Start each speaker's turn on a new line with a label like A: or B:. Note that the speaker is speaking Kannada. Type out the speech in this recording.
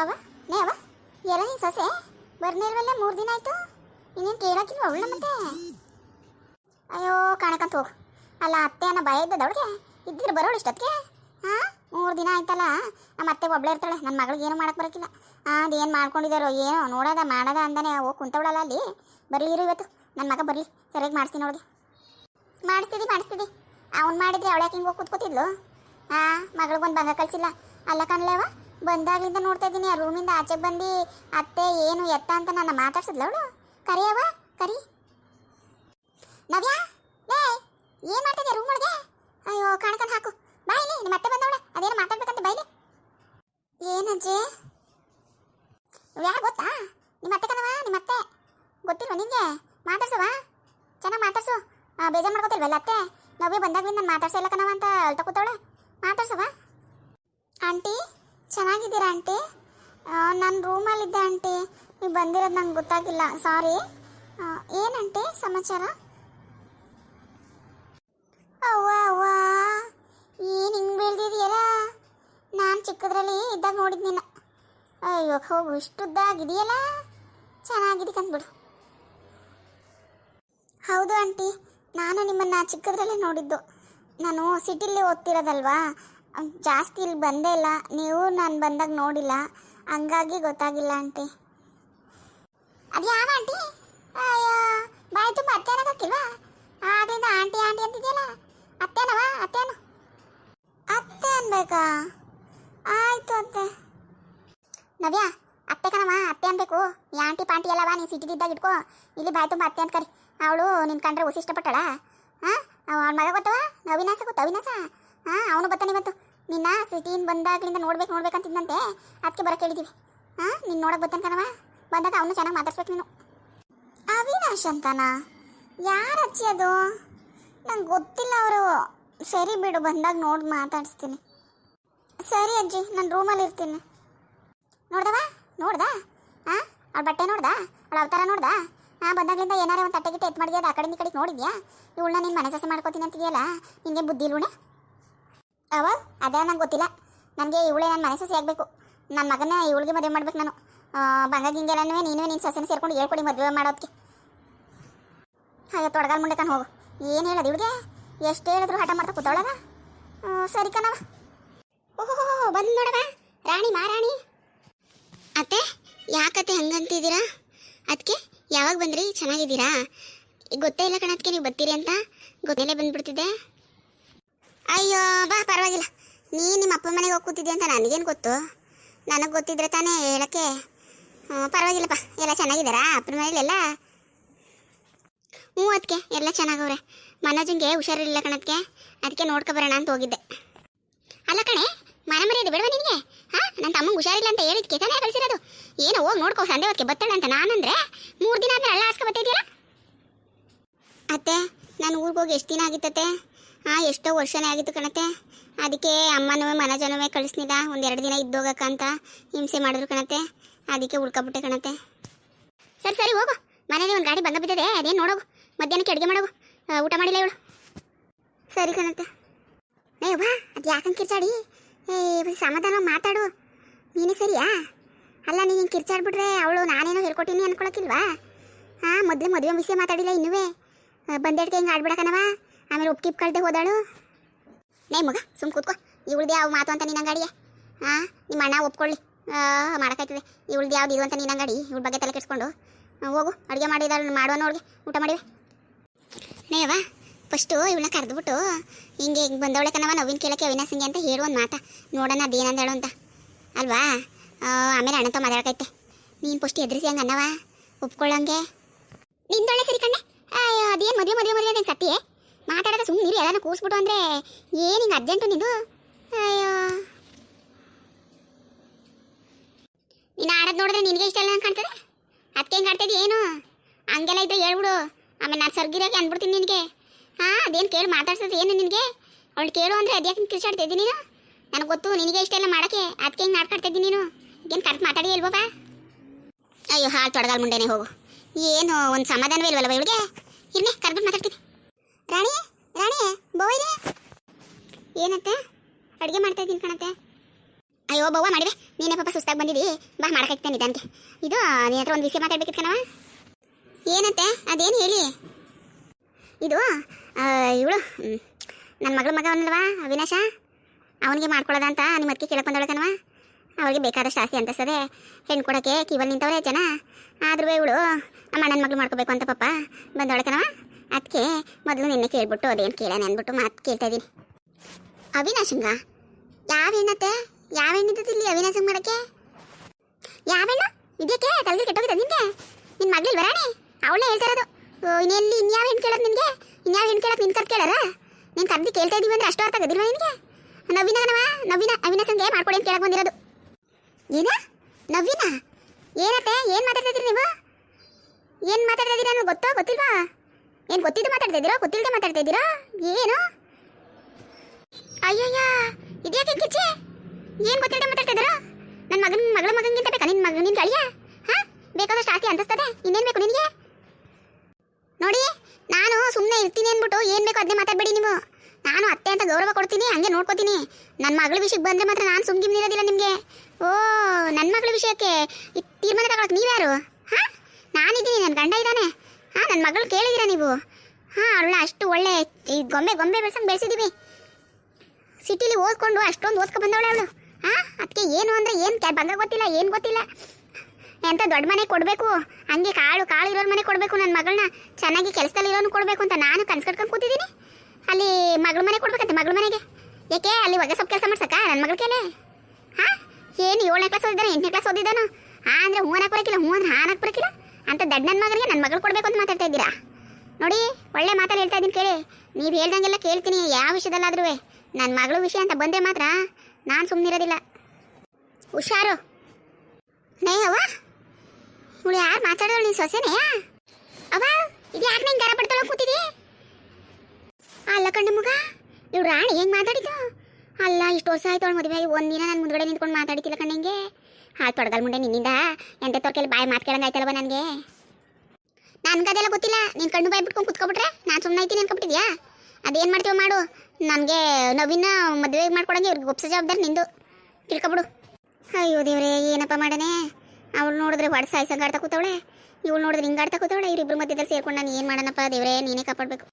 A: ಅವ? ನೇ ಅವ, ಎಲ್ಲ ನೀನು ಸೊಸೆ? ಬರ್ನೇ ಇಲ್ವಲ್ಲ ಮೂರು ದಿನ ಆಯ್ತು? ಇನ್ನೇನು ಕೇಳಕ್ಕಿಲ್ವ ಅವಳ ಮತ್ತೆ? ಅಯ್ಯೋ, ಕಾಣಕಂತ ಹೋಗು. ಅಲ್ಲ, ಅತ್ತೆ ಅನ್ನೋ ಭಯ ಇದ್ದದ ಅವಳಿಗೆ? ಇದ್ದಿದ್ರೆ ಬರೋಳು ಇಷ್ಟೊತ್ತಿಗೆ? ಹಾಂ? ಮೂರು ದಿನ ಆಯ್ತಲ್ಲ? ನಮ್ಮ ಅತ್ತೆ ಒಬ್ಳೆ ಇರ್ತಾಳೆ ನನ್ನ ಮಗಳಿಗೆ ಏನು ಮಾಡಕ್ಕೆ ಬರೋಕ್ಕಿಲ್ಲ ಅದೇನು ಮಾಡ್ಕೊಂಡಿದಾರೋ ಏನೋ, ನೋಡೋದ, ಮಾಡೋದ ಅಂದನೆ ಹೋಗಿ ಕುಂತವಳಲ್ಲ ಅಲ್ಲಿ. ಬರಲಿ ಇರು ಇವತ್ತು. ನನ್ನ ಮಗ ಬರಲಿ, ಸರಿಯಾಗಿ ಮಾಡಿಸ್ತೀನಿ ಅವಳಿಗೆ. ಮಾಡಿಸ್ತಿದ್ದಿ ಮಾಡಿಸ್ತಿದ್ದಿ ಅವ್ನು ಮಾಡಿದ್ರೆ ಅವಳ್ಯಾಕೆ ಹಿಂಗೆ ಹೋಗಿ ಕೂತ್ಕೋತಿದ್ಲು? ಹಾಂ ಮಗಳಿಗೊಂದು ಬಂಗ ಕಳಿಸಿಲ್ಲ. ಅಲ್ಲ ಕಣ್ಲೇವ ಬಂದಾಗ್ಲಿಂದ ನೋಡ್ತಾ ಇದ್ದೀನಿ, ಆ ರೂಮಿಂದ ಆಚೆಗೆ ಬಂದು, ಅತ್ತೆ, ಏನು ಎತ್ತ ಅಂತ ನನ್ನ ಮಾತಾಡ್ಸಿದ್ಲ ಅವಳು? ಕರಿಯವ ಕರಿ. ನವ್ಯಾ, ಲೇ, ಏನು ಮಾಡ್ತಿದ್ಯಾ ರೂಮ್ ಒಳಗೆ? ಅಯ್ಯೋ, ಕಾಣ್ಕೊಂಡು ಹಾಕು. ಬಾಯ್ಲಿ ನಿಮ್ಮ ಅತ್ತೆ ಬಂದವಳೆ. ಅದೇನು ಮಾತಾಡ್ಬೇಕಂತ ಬಾಯ್ಲಿ ಏನಜ್ಜಿ ಯಾರು ಗೊತ್ತಾ? ನಿಮ್ಮ ಅತ್ತೆ ಕಣವ ನಿಮ್ಮ ಅತ್ತೆ? ಗೊತ್ತಿಲ್ವ ನಿಂಗೆ? ಮಾತಾಡ್ಸವಾ? ಚೆನ್ನಾಗಿ ಮಾತಾಡ್ಸು. ಬೇಜಾರು ಮಾಡ್ಕೋತಿಲ್ವಲ್ಲ ಅತ್ತೆ? ನವ್ಯ ಬಂದಾಗ್ಲಿಂದ ನಾನು ಮಾತಾಡ್ಸಲ್ಲ ಕಣವ ಅಂತ ಅಳ್ತಾ ಕೂತವಳೆ. ಚೆನ್ನಾಗಿದ್ದೀರಾ ಆಂಟಿ? ನಾನು ರೂಮಲ್ಲಿದ್ದೆ ಆಂಟಿ. ನೀವು ಬಂದಿರೋದು ನಂಗೆ ಗೊತ್ತಾಗಿಲ್ಲ. ಸಾರಿ ಏನಂಟಿ ಸಮಾಚಾರ? ಅವ್ವ ಅವ್ವ. ಏನು ಹಿಂಗೆ ಬೆಳೆದಿದೆಯಲ್ಲ ನಾನು ಚಿಕ್ಕದ್ರಲ್ಲಿ ಇದ್ದಾಗ ನೋಡಿದ್ ನಿನ್ನ. ಅಯ್ಯೋ, ಹೋಗು ಇಷ್ಟುದ್ದಾಗಿದೆಯಲ್ಲ ಚೆನ್ನಾಗಿದೆ ಕಂದ್ಬಿಡು. ಹೌದು ಆಂಟಿ. ನಾನು ನಿಮ್ಮನ್ನು ಚಿಕ್ಕದ್ರಲ್ಲೇ ನೋಡಿದ್ದು. ನಾನು ಸಿಟಿಲಿ ಓದ್ತಿರೋದಲ್ವಾ? ಜಾಸ್ತಿ ಇಲ್ಲಿ ಬಂದೇ ಇಲ್ಲ. ನೀವು ನಾನು ಬಂದಾಗ ನೋಡಿಲ್ಲ. ಹಂಗಾಗಿ ಗೊತ್ತಾಗಿಲ್ಲ ಆಂಟಿ. ಅದು ಯಾವ ಆಂಟಿ? ಅಯ್ಯೋ, ಬಾಯಿ ತುಂಬ ಅತ್ತೆ ಅನ್ನೋಕ್ಕಿಲ್ವಾ ಆದ್ರಿಂದ ಆಂಟಿ ಆಂಟಿ ಅಂತಿದೆಯಲ್ಲ? ಅತ್ತೇನವ? ಅತ್ತೇನು? ಅತ್ತೆ ಅನ್ಬೇಕಾ? ಆಯ್ತು ಅತ್ತೆ. ನವ್ಯಾ, ಅತ್ತೆ ಕಣವ ಅತ್ತೆ ಅನ್ಬೇಕು. ಈ ಆಂಟಿ ಪಾಂಟಿ ಎಲ್ಲವ ನೀನು ಸಿಟ್ಟಿದ್ದಾಗ ಇಟ್ಕೋ. ಇಲ್ಲಿ ಬಾಯ್ ತುಂಬ ಅತ್ತೆ ಅಂತ ಕರಿ ಅವಳು ನಿನ್ನ ಕಂಡ್ರೆ ಹೊಸ ಇಷ್ಟಪಟ್ಟಳ? ಹಾಂ ಅವಳ ಮಗ ಗೊತ್ತವ ನವಿನಾಸ ಗೊತ್ತ? ಅವಿನಾಸ? ಹಾಂ, ಅವನು ಬರ್ತಾನೆ ಇವತ್ತು. ನಿನ್ನ ಸಿಟಿಯಿಂದ ಬಂದಾಗಲಿಂದ ನೋಡ್ಬೇಕು ನೋಡ್ಬೇಕಂತಿದ್ದಂತೆ ಅದಕ್ಕೆ ಬರಕ್ಕೆ ಹೇಳಿದ್ದೀವಿ ಹಾಂ, ನೀನು ನೋಡಕ್ಕೆ ಬರ್ತಾನೆ ಕಣವ ಬಂದಾಗ ಅವನು ಚೆನ್ನಾಗಿ ಮಾತಾಡ್ಸ್ಬೇಕು ನೀನು. ಅವಿನಾಶ್ ಅಂತನಾ? ಯಾರ ಅಚ್ಚಿ ಅದು? ನಂಗೆ ಗೊತ್ತಿಲ್ಲ ಅವರು. ಸರಿ ಬಿಡು, ಬಂದಾಗ ನೋಡಿ ಮಾತಾಡಿಸ್ತೀನಿ. ಸರಿ ಅಜ್ಜಿ, ನಾನು ರೂಮಲ್ಲಿ ಇರ್ತೀನಿ. ನೋಡ್ದವ? ನೋಡ್ದಾ? ಹಾಂ, ಅವ್ಳು ಬಟ್ಟೆ ನೋಡ್ದಾ? ಅವಳ ಅವತಾರ ನೋಡ್ದಾ? ಹಾಂ, ಬಂದಾಗಲಿಂದ ಏನಾರ ಒಂದು ತಟ್ಟೆ ಗಿಟ್ಟೆ ಎತ್ತು ಮಾಡಿದ್ಯಾ ಆ ಕಡೆಯಿಂದ ಕಡೆಗೆ ನೋಡಿದ್ಯಾ? ಇವಳನ್ನ ನೀನು ಮನೆ ಸೊಸೆ ಮಾಡ್ಕೋತೀನಿ ಅಂತಿದೆಯಲ್ಲ ನಿನಗೆ ಬುದ್ಧಿ ಇಲ್ವಣ ಅವ? ಅದೇ ನಂಗೆ ಗೊತ್ತಿಲ್ಲ. ನನಗೆ ಇವಳೆ ನನ್ನ ಮನೆ ಸೊಸೆ ಆಗಬೇಕು. ನನ್ನ ಮಗನ ಇವಳಿಗೆ ಮದುವೆ ಮಾಡ್ಬೇಕು ನಾನು. ಬಂಗ ಗಿಂಗೆಲ್ಲನೂ ನೀನು ನಿನ್ನ ಸೊಸೆನ ಸೇರ್ಕೊಂಡು ಹೇಳ್ಕೊಡಿ ಮದುವೆ ಮಾಡೋದಕ್ಕೆ ಹಾಗೆ ತೊಡಗಾಲ್ ಮುಂದೆ ಕಣ್ ಹೋಗು. ಏನು ಹೇಳೋದು ಇವಳಿಗೆ? ಎಷ್ಟು ಹೇಳಿದ್ರು ಹಠ ಮಾಡ್ತಾ ಕೂತವಳಗ ಸರಿ ಕಣವ ಓಹೋ ಬಂದು ನೋಡವ ರಾಣಿ ಮಾರಾಣಿ ಅತ್ತೆ, ಯಾಕತ್ತೆ ಹಂಗಂತಿದ್ದೀರಾ? ಅದಕ್ಕೆ ಯಾವಾಗ ಬಂದ್ರಿ? ಚೆನ್ನಾಗಿದ್ದೀರಾ? ಗೊತ್ತೇ ಇಲ್ಲ ಕಣಕ್ಕೆ ನೀವು ಬರ್ತೀರಿ ಅಂತ. ಗೊತ್ತೇ ಬಂದ್ಬಿಡ್ತಿದ್ದೆ. ಅಯ್ಯೋ, ಬಾ, ಪರವಾಗಿಲ್ಲ. ನೀ ನಿಮ್ಮ ಅಪ್ಪ ಮನೆಗೆ ಹೋಗಿ ಕೂತಿದ್ದೆ ಅಂತ ನನಗೇನು ಗೊತ್ತು? ನನಗೆ ಗೊತ್ತಿದ್ರೆ ತಾನೇ ಹೇಳಕ್ಕೆ. ಪರವಾಗಿಲ್ಲಪ್ಪ ಎಲ್ಲ ಚೆನ್ನಾಗಿದ್ದಾರಾ? ಅಪ್ಪನ ಮನೇಲೆಲ್ಲ? ಹ್ಞೂ ಅದಕ್ಕೆ ಎಲ್ಲ ಚೆನ್ನಾಗವ್ರೆ. ಮನೋಜಂಗೆ ಹುಷಾರಿಲ್ಲ ಕಣಕ್ಕೆ ಅದಕ್ಕೆ ನೋಡ್ಕೊಬರೋಣ ಅಂತ ಹೋಗಿದ್ದೆ. ಅಲ್ಲ ಕಣೆ ಮನೆ ಮರ್ಯಾದೆ ಬಿಡುವ ನಿನಗೆ? ಹಾಂ ನನ್ನ ತಮ್ಮಂಗೆ ಹುಷಾರಿಲ್ಲ ಅಂತ ಹೇಳಿದ್ಕೆ ತಾನೇ ಕಳಿಸಿರೋದು. ಏನೋ ಹೋಗಿ ನೋಡ್ಕೋ ಸಂದೇ ಹೊತ್ತಿಗೆ ಬತ್ತಾಳೆ ಅಂತ ನಾನಂದ್ರೆ ಮೂರು ದಿನ ಆದ್ಮೇಲೆ ಅಲ್ಲ ಹಾಸ್ಕೊ ಬತ್ತಿದ್ಯಲ್ಲ? ಅತ್ತೆ, ನಾನು ಊರಿಗೆ ಹೋಗಿ ಎಷ್ಟು ದಿನ ಆಗಿತ್ತತ್ತೆ? ಹಾಂ ಎಷ್ಟೋ ವರ್ಷನೇ ಆಗಿತ್ತು ಕಣತೆ. ಅದಕ್ಕೆ ಅಮ್ಮನೂ ಮನಜನವೇ ಕಳಿಸ್ನಿಲ್ಲ ಒಂದೆರಡು ದಿನ ಇದ್ದೋಗಕ್ಕ ಅಂತ ಹಿಂಸೆ ಮಾಡಿದ್ರು ಕಣತೆ. ಅದಕ್ಕೆ ಉಳ್ಕೊಬಿಟ್ಟೆ ಕಣತೆ. ಸರಿ ಸರಿ, ಹೋಗು. ಮನೇಲಿ ಒಂದು ಗಾಡಿ ಬಂದ ಬಿದ್ದಿದೆ, ಅದೇನು ನೋಡೋಗು. ಮಧ್ಯಾಹ್ನಕ್ಕೆ ಅಡುಗೆ ಮಾಡೋಗು. ಊಟ ಮಾಡಿಲ್ಲ ಇವಳು. ಸರಿ ಕಣತೆ. ಏ ಬಾ ಅದು ಯಾಕಂಗೆ ಕಿರ್ಚಾಡಿ? ಏ ಸಮಾಧಾನ ಮಾತಾಡು. ನೀನೇ ಸರಿಯಾ? ಅಲ್ಲ, ನೀನು ಕಿರ್ಚಾಡ್ಬಿಟ್ರೆ ಅವಳು ನಾನೇನೋ ಹೇಳ್ಕೊಟ್ಟಿನಿ ಅನ್ಕೊಳಕ್ಕಿಲ್ವಾ? ಹಾಂ ಮೊದಲೇ ಮದುವೆ ವಿಷಯ ಮಾತಾಡಿಲ್ಲ ಇನ್ನುವೇ. ಬಂದೆಡ್ಗೆ ಹಿಂಗೆ ಆಡ್ಬಿಡಕನವ ಆಮೇಲೆ ಉಪ್ಕಿಪ್ ಕಳ್ದೆ ಹೋದಾಳು. ನೇ ಮಗ, ಸುಮ್ ಕೂತ್ಕೋ. ಇವಳ್ದು ಯಾವ ಮಾತು ಅಂತ ನಿನ್ನ ಅಂಗಡಿಗೆ ಹಾಂ ನಿಮ್ಮ ಅಣ್ಣ ಒಪ್ಕೊಳ್ಳಿ. ಮಾಡೋಕ್ಕಾಯ್ತದೆ. ಇವಳ್ದು ಯಾವ್ದು ಇದು ಅಂತ ನಿನ್ನ ಅಂಗಡಿ ಇವಳ ಬಗ್ಗೆ ತಲೆ ಕೆಡಿಸ್ಕೊಂಡು. ಹೋಗು, ಅಡುಗೆ ಮಾಡಿದಾಳು ಮಾಡುವ ನೋಡ್ಗೆ ಊಟ ಮಾಡಿವೆ. ನೇವಾ ಫಸ್ಟು ಇವಳನ್ನ ಕರೆದ್ಬಿಟ್ಟು ಹಿಂಗೆ ಹಿಂಗೆ ಬಂದವಳೆ ಕಣವ ನವೀನ್ ಕೇಳಕ್ಕೆ ಅವಿನಾಸಿಂಗೆ ಅಂತ ಹೇಳು ಒಂದು ಮಾತಾ. ನೋಡೋಣ ಅದೇನಂದ ಹೇಳು ಅಂತ. ಅಲ್ವಾ? ಆಮೇಲೆ ಅಣ್ಣతో ಮಾತಾಡಕೈತೆ ನೀನು ಫಸ್ಟ್ ಎದುರಿಸಿ ಹಂಗೆ ಅನ್ನವ ಒಪ್ಕೊಳ್ಳೋಂಗೆ. ನಿಂದೊಳ್ಳೆ ಸರಿ ಕಣ್ಣೆ. ಅದೇನು ಮದುವೆ ಮದುವೆ ಮದುವೆ ಅದೇನು ಸತ್ತಿ ಮಾತಾಡೋದು ಸುಮ್ಮನೆ ನೀರು ಎಲ್ಲಾನು ಕೂಸ್ಬಿಟ್ಟು ಅಂದರೆ ಏನು ಹಿಂಗೆ ಅರ್ಜೆಂಟು ನಿಂದು? ಅಯ್ಯೋ. ನೀನು ಆಡೋದು ನೋಡಿದ್ರೆ ನಿನಗೆ ಇಷ್ಟ ಇಲ್ಲ ಕಾಣ್ತದೆ? ಅದಕ್ಕೆ ಹೆಂಗೆ ಆಡ್ತಿದ್ದಿ ಏನು? ಹಂಗೆಲ್ಲ ಇದ್ದರೆ ಹೇಳ್ಬಿಡು. ಆಮೇಲೆ ನಾನು ಸರ್ಗಿರಾಗಿ ಅಂದ್ಬಿಡ್ತೀನಿ ನಿನಗೆ. ಹಾಂ, ಅದೇನು ಕೇಳಿ ಮಾತಾಡ್ಸೋದು ಏನು ನಿನಗೆ? ಅವಳು ಕೇಳು ಅಂದರೆ ಅದ್ಯಾಕೆ ಕಿರ್ಚಾಡ್ತಿದ್ದೆ ನೀನು? ನನಗೆ ಗೊತ್ತು, ನಿನಗೆ ಇಷ್ಟ ಎಲ್ಲ ಮಾಡೋಕ್ಕೆ. ಅದಕ್ಕೆ ಹಿಂಗೆ ನಾಡ್ಕಾಡ್ತಿದ್ದಿ ನೀನು? ಏನು ಕರೆಕ್ಟ್ ಮಾತಾಡಿ ಇಲ್ವಾ ಅಯ್ಯೋ, ಹಾಲು ತೊಡಗಾಲ್ ಮುಂಡೆನೇ ಹೋಗು. ಏನು, ಒಂದು ಸಮಾಧಾನವೇ ಇಲ್ವಲ್ಲವ ಇವಳಿಗೆ? ಇರ್ನೇ ಕರ್ಬಿಟ್ಟು ಮಾತಾಡ್ತೀನಿ. ರಾಣಿ ರಾಣಿ ಬೋಯ್ಲೆ ಏನತ್ತೆ? ಅಡುಗೆ ಮಾಡ್ತಾ ಇದ್ದೀನಿ ಕಣತ್ತೆ. ಅಯ್ಯೋ ಬವ್ವ ಮಾಡಿವೆ. ನೀನೇ ಪಾಪ ಸುಸ್ತಾಗಿ ಬಂದಿದ್ದೀ. ಬಾ ಮಾಡಕೈತೆ ನಿಧಾನಕ್ಕೆ. ಇದು, ನಿನ್ನ ಹತ್ರ ಒಂದು ವಿಷಯ ಮಾತಾಡ್ಬೇಕಿತ್ತು ಕಣವ ಏನತ್ತೆ? ಅದೇನು ಹೇಳಿ? ಇದು ಇವಳು ನನ್ನ ಮಗಳ ಮಗ ಅವನಲ್ವಾ ಅವಿನಾಶ? ಅವನಿಗೆ ಮಾಡ್ಕೊಳ್ಳೋದ ಅಂತ ನಿಮ್ಮ ಅದಕ್ಕೆ ಕೇಳಕ್ಕೆ ಬಂದವಳೆ ಕಣವ ಅವಳಿಗೆ ಬೇಕಾದಷ್ಟು ಆಸ್ತಿ ಅಂತಸ್ತದೆ. ಹೆಣ್ಣು ಕೊಡೋಕ್ಕೆ ಕಿವಲ್ ನಿಂತವಳೆ ಜನ. ಆದ್ರೂ ಇವಳು ನಮ್ಮ ಅಣ್ಣನ ಮಗಳು ಮಾಡ್ಕೋಬೇಕು ಅಂತ ಪಾಪ ಬಂದವಳೆ ಕಣವ ಅದಕ್ಕೆ ಮೊದಲು ನಿನ್ನೆ ಕೇಳ್ಬಿಟ್ಟು ಅದೇನು ಕೇಳೋಣ ಅಂದ್ಬಿಟ್ಟು ಮಾತು ಕೇಳ್ತಾ ಇದ್ದೀನಿ ಅವಿನಾಶಂಗ? ಯಾವ ಹೆಣ್ಣತ್ತೆ ಯಾವ ಹೆಣ್ಣಿದ್ದಿಲ್ಲಿ ಅವಿನಾಶಂಗ್ ಮಾಡಕ್ಕೆ? ಯಾವ ಹೆಣ್ಣು ಇದಕ್ಕೆ ತಲೆಗೆ ಕೆಟ್ಟೋಗಿದೆ ನಿನಗೆ ನಿನ್ನ ಮಗಳಿಗೆ ಬರಾಣಿ? ಅವಳೇ ಹೇಳ್ತಾ ಇರೋದು. ಇನ್ನೆಲ್ಲಿ ಇನ್ಯಾವ ಹೆಣ್ಣು ಕೇಳೋದು ನಿನಗೆ? ಇನ್ಯಾವ ಹೆಣ್ಣು ಕೇಳೋದು ನಿನ್ನ ಕರ್ ಕೇಳಾರ ನೀನು ಕರ್ದು ಕೇಳ್ತಾ ಇದ್ದೀವಿ ಅಂದ್ರೆ ಅಷ್ಟು ಅರ್ಥ ಆಗದಿಲ್ವಾ ನಿನಗೆ? ನವೀನಗನವ ನವೀನ, ಅವಿನಾಶಂಗೆ ಮಾಡ್ಕೊಡಿ ಅಂತ ಕೇಳಕ್ಕೆ ಬಂದಿರೋದು. ಏನ? ನವೀನ? ಏನತ್ತೆ? ಏನು ಮಾತಾಡ್ತಾ ಇದ್ದೀರಿ ನೀವು? ಏನು ಮಾತಾಡ್ತಾ ಇದ್ದೀರಾ ಅನ್ನೋದು ಗೊತ್ತೋ ಗೊತ್ತಿಲ್ವಾ? ಏನು ಗೊತ್ತಿದ್ದು ಮಾತಾಡ್ತಾ ಇದ್ದೀರಾ? ಗೊತ್ತಿಲ್ಲದೆ ಮಾತಾಡ್ತಾ ಇದ್ದೀರಾ? ಏನು? ಅಯ್ಯಯ್ಯ, ಇದ್ಯಾಕೆ ಕಿಚ್ಚೆ? ಏನು ಗೊತ್ತಿಲ್ಲದೆ ಮಾತಾಡ್ತಾ ಇದ್ದೀರಾ? ನನ್ನ ಮಗನ, ಮಗಳ ಮಗನಿಗಿಂತ ಬೇಕಾ? ನಿನ್ನ ಮಗ ನಿನ್ನ ಅಳಿಯ? ಹಾ? ಬೇಕಾದಷ್ಟು ಆಸ್ತಿ ಅಂತಸ್ತದೆ? ಇನ್ನೇನು ಬೇಕು ನಿನಗೆ? ನೋಡಿ, ನಾನು ಸುಮ್ಮನೆ ಇರ್ತೀನಿ ಅಂದ್ಬಿಟ್ಟು ಏನು ಬೇಕು ಅದನ್ನೇ ಮಾತಾಡಬೇಡಿ ನೀವು. ನಾನು ಅತ್ತೆ ಅಂತ ಗೌರವ ಕೊಡ್ತೀನಿ, ಹಂಗೆ ನೋಡ್ಕೋತೀನಿ. ನನ್ನ ಮಗಳ ವಿಷಯಕ್ಕೆ ಬಂದರೆ ಮಾತ್ರ ನಾನು ಸುಮ್ಗಿಮ್ ಇರೋದಿಲ್ಲ ನಿಮಗೆ. ಓ ನನ್ನ ಮಗಳ ವಿಷಯಕ್ಕೆ ತೀರ್ಮಾನ ತಗೊಳಕ್ಕೆ ನೀವ್ಯಾರು? ಹಾಂ? ನಾನಿದ್ದೀನಿ ನನ್ನ ಗಂಡ ಇದ್ದಾನೆ. ಹಾಂ ನನ್ನ ಮಗಳು ಕೇಳಿದ್ದೀರಾ ನೀವು. ಹಾಂ ಅವಳ ಅಷ್ಟು ಒಳ್ಳೆ ಈ ಗೊಂಬೆ ಗೊಂಬೆ ಬೆಳ್ಸಂಗೆ ಬೆಳೆಸಿದ್ದೀವಿ ಸಿಟಿಲಿ ಓದ್ಕೊಂಡು ಅಷ್ಟೊಂದು ಓದ್ಕೊ ಬಂದವಳೆ ಅವಳು. ಹಾಂ ಅದಕ್ಕೆ ಏನು ಅಂದರೆ ಏನು ಕ್ಯಾ ಬಂಗ ಗೊತ್ತಿಲ್ಲ, ಏನು ಗೊತ್ತಿಲ್ಲ. ಎಂತ ದೊಡ್ಡ ಮನೆ ಕೊಡಬೇಕು, ಹಂಗೆ ಕಾಳು ಕಾಳು ಇರೋರ ಮನೆ ಕೊಡಬೇಕು ನನ್ನ ಮಗಳನ್ನ ಚೆನ್ನಾಗಿ ಕೆಲಸದಲ್ಲಿ ಇರೋನು ಕೊಡಬೇಕು ಅಂತ ನಾನು ಕನ್ಸು ಕಟ್ಕೊಂಡು ಕೂತಿದ್ದೀನಿ. ಅಲ್ಲಿ ಮಗಳ ಮನೆ ಕೊಡ್ಬೇಕಂತೆ ಮಗಳ ಮನೆಗೆ. ಏಕೆ, ಅಲ್ಲಿ ಹೊಗೆ ಸ್ವಲ್ಪ ಕೆಲಸ ಮಾಡ್ಸಕ್ಕ ನನ್ನ ಮಗಳ ಕೇಳೆ? ಹಾಂ, ಏನು ಏಳನೇ ಕ್ಲಾಸ್ ಓದಿದ್ದಾನೆ, ಎಂಟನೇ ಕ್ಲಾಸ್ ಓದಿದ್ದಾನು? ಅಂದರೆ ಹೂ ಬರೋಕ್ಕಿಲ್ಲ ಬರೋಕಿಲ್ಲ ಹೂ ಅಂದ್ರೆ ಹಾನಕ್ಕೆ ಬರೋಕಿಲ್ಲ ಅಂತ ದಡ್ಡ ನನ್ನ ಮಗನಿಗೆ ನನ್ನ ಮಗಳು ಕೊಡಬೇಕು ಅಂತ ಮಾತಾಡ್ತಾ ಇದ್ದೀರಾ? ನೋಡಿ, ಒಳ್ಳೆ ಮಾತಲ್ಲಿ ಹೇಳ್ತಾ ಇದ್ದೀನಿ ಕೇಳಿ. ನೀವು ಹೇಳ್ದಂಗೆಲ್ಲ ಕೇಳ್ತೀನಿ, ಯಾವ ವಿಷಯದಲ್ಲಾದ್ರೂ ನನ್ನ ಮಗಳು ವಿಷಯ ಅಂತ ಬಂದೆ ಮಾತ್ರ ನಾನು ಸುಮ್ಮನಿರೋದಿಲ್ಲ ಹುಷಾರು. ನೈ ಅವ್ವ. ಇವಳು ಯಾರು ಮಾತಾಡೋಳು ನೀನು ಸೊಸೆನೇ? ಅವ ಇದು ಯಾಕೆ ನೀನು ಗರ ಪಡ್ತಾಳೋ ಕೂತಿದಿ? ಅಲ್ಲ ಕಣ್ಣ ಮಗ ಇವ್ರು ರಾಣಿ ಹೆಂಗೆ ಮಾತಾಡಿದ್ದು? ಅಲ್ಲ, ಇಷ್ಟು ವರ್ಷ ಆಯ್ತು ಅವಳು ಮದುವೆ ಒಂದಿನ ನಾನು ಮುಂದ್ಗಡೆ ನಿಂತ್ಕೊಂಡು ಮಾತಾಡಿತಿಲ್ಲ ಕಣ್ಣಂಗೆ ಹಾಳು ತೊಡಗಲ್ ಮುಂಡೆ ನಿನ್ನಿಂದ. ಎಂತ ತೊರ್ಕೆಲ್ಲಿ ಬಾಯಿ ಮಾತು ಕೇಳಂಗೆ ಆಯ್ತಲ್ವ ನನಗೆ? ಅದೆಲ್ಲ ಗೊತ್ತಿಲ್ಲ. ನೀನು ಕಣ್ಣು ಬಾಯಿ ಬಿಟ್ಕೊಂಡು ಕುತ್ಕೊಬಿಟ್ರೆ ನಾನು ಸುಮ್ಮನೆ ಐತಿ ಅನ್ಕೊಬಿಟ್ಟಿದ್ಯಾ? ಅದೇನು ಮಾಡ್ತೀವೋ ಮಾಡು. ನನಗೆ ನವೀನ ಮದುವೆ ಮಾಡ್ಕೊಡಂಗೆ ಇವ್ರಿಗೆ ಒಪ್ಸ ಜವಾಬ್ದಾರಿ ನಿಂದು. ತಿಳ್ಕೊಬಿಡು. ಅಯ್ಯೋ ದೇವ್ರೆ, ಏನಪ್ಪ ಮಾಡನೆ ಅವಳು ನೋಡಿದ್ರೆ ಹೊಡೆ ಸಾಯಿಸಂಗಾಡ್ತಾ ಕೂತವಳೆ. ಇವಳು ನೋಡಿದ್ರೆ ಹಿಂಗಾಡ್ತಾ ಕೂತವಳೆ. ಇವ್ರಿಬ್ರು ಮಧ್ಯದಲ್ಲಿ ಸೇರ್ಕೊಂಡು ನಾನು ಏನು ಮಾಡೋಣಪ್ಪ ದೇವ್ರೆ? ನೀನೇ ಕಾಪಾಡಬೇಕು.